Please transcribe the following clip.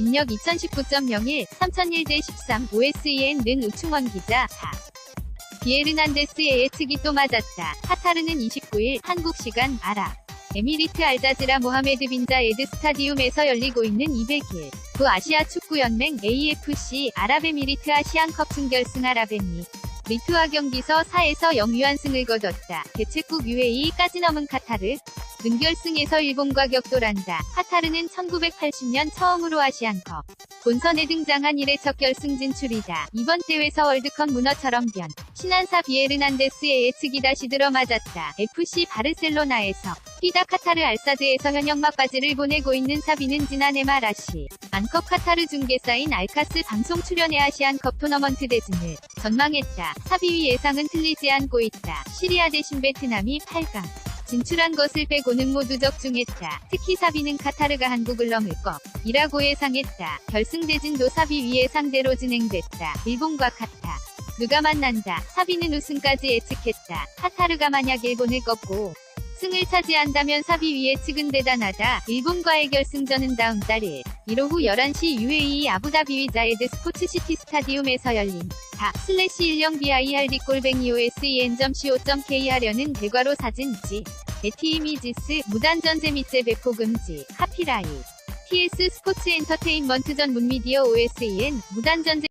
입력 2019.01, 3001대 13, OSEN는 우충원 기자, 4. 비에르난데스의 예측이 또 맞았다. 카타르는 29일 한국 시간 아랍. 에미리트 알자지라 모하메드 빈 자 에드 스타디움에서 열리고 있는 200일 부 아시아 축구연맹 AFC 아랍에미리트 아시안컵 준결승 아랍에미 리투아 경기서 4에서 0 유한승을 거뒀다. 개최국 UAE까지 넘은 카타르. 준결승에서 일본과 격돌한다. 카타르는 1980년 처음으로 아시안컵 본선에 등장한 이래 첫 결승 진출이다. 이번 대회에서 월드컵 문어처럼 변. 신한사 비에르난데스의 예측이 다시 들어맞았다. FC 바르셀로나에서 피다 카타르 알사드에서 현역 막 바지를 보내고 있는 사비는 지난해 말아시 안컵 카타르 중개사인 알카스 방송 출연해 아시안컵 토너먼트 대진을 전망했다. 사비위 예상은 틀리지 않고 있다. 시리아 대신 베트남이 8강 진출한 것을 빼고는 모두 적중했다. 특히 사비는 카타르가 한국을 넘을 것이라고 예상했다. 결승 대진도 사비 위의 상대로 진행됐다. 일본과 카타. 누가 만난다. 사비는 우승까지 예측했다. 카타르가 만약 일본을 꺾고 승을 차지한다면 사비 위의 측은 대단하다. 일본과의 결승전은 다음 달 1. 1 오후 11시 UAE 아부다비 위자에드 스포츠시티 스타디움에서 열린 다 슬래시 10 BIRD 골뱅이 OSEN.co.k 하려는 대괄호 사진지 에티 이미지스 무단전제 및재 배포 금지 카피라이 TS 스포츠 엔터테인먼트 전문 미디어 OSEN 무단전제